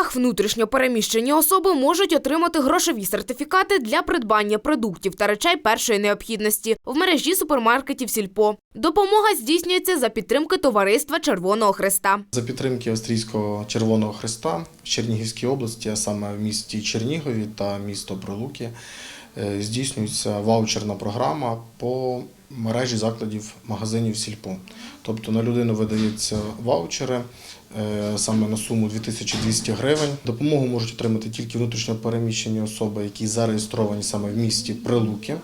руках внутрішньо переміщені особи можуть отримати грошові сертифікати для придбання продуктів та речей першої необхідності в мережі супермаркетів Сільпо. Допомога здійснюється за підтримки товариства Червоного Хреста. За підтримки Австрійського Червоного Хреста в Чернігівській області, а саме в місті Чернігові та місто Прилуки, е, здійснюється ваучерна програма по мережі закладів магазинів Сільпо. Тобто на людину видаються ваучери саме на суму 2200 гривень. Допомогу можуть отримати тільки внутрішньо переміщені особи, які зареєстровані саме в місті Прилуки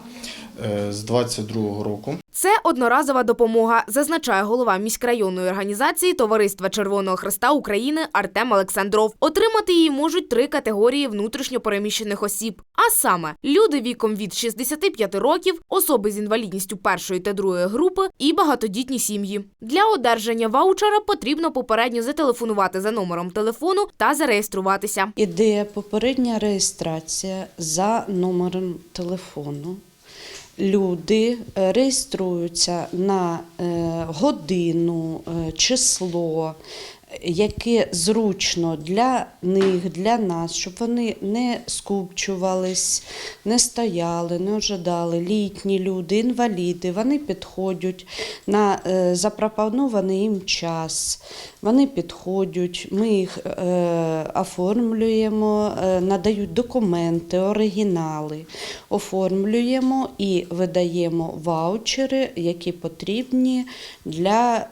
е, з 2022 року. Це одноразова допомога, зазначає голова міськрайонної організації Товариства Червоного Хреста України Артем Олександров. Отримати її можуть три категорії внутрішньо переміщених осіб. А саме люди віком від 65 років, особи з інвалідністю першої та другої групи і багатодітні сім'ї. Для одержання ваучера потрібно попередньо зателефонувати за номером телефону та зареєструватися. Іде попередня реєстрація за номером телефону. Люди е, реєструються на е, годину, е, число, яке зручно для них, для нас, щоб вони не скупчувались, не стояли, не ожидали. Літні люди, інваліди, вони підходять на е, запропонований їм час. Вони підходять, ми їх е, оформлюємо, е, надають документи, оригінали, оформлюємо і видаємо ваучери, які потрібні для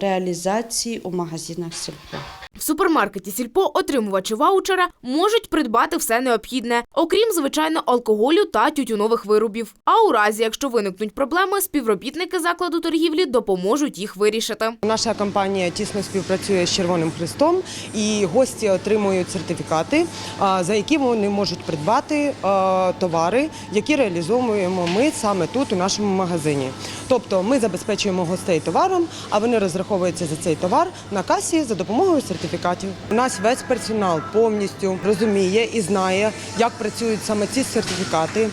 реалізації у магазинах сільпо. В супермаркеті Сільпо отримувачі ваучера можуть придбати все необхідне, окрім звичайно алкоголю та тютюнових виробів. А у разі, якщо виникнуть проблеми, співробітники закладу торгівлі допоможуть їх вирішити. Наша компанія тісно співпрацює з Червоним Хрестом, і гості отримують сертифікати, за які вони можуть придбати товари, які реалізовуємо ми саме тут у нашому магазині. Тобто ми забезпечуємо гостей товаром, а вони розраховуються за цей товар на касі за допомогою сертифікатів. У нас весь персонал повністю розуміє і знає, як працюють саме ці сертифікати.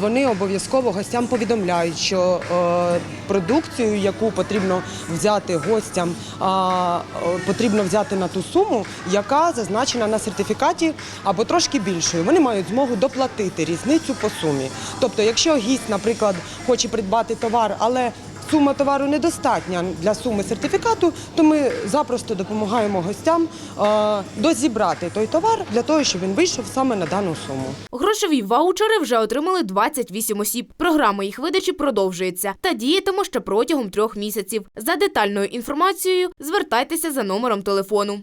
Вони обов'язково гостям повідомляють, що е, продукцію, яку потрібно взяти гостям, е, потрібно взяти на ту суму, яка зазначена на сертифікаті або трошки більшою. Вони мають змогу доплатити різницю по сумі. Тобто, якщо гість, наприклад, хоче придбати товар, але сума товару недостатня для суми сертифікату, то ми запросто допомагаємо гостям е, дозібрати той товар для того, щоб він вийшов саме на дану суму. Грошові ваучери вже отримали 28 осіб. Програма їх видачі продовжується та діятиме ще протягом трьох місяців. За детальною інформацією звертайтеся за номером телефону.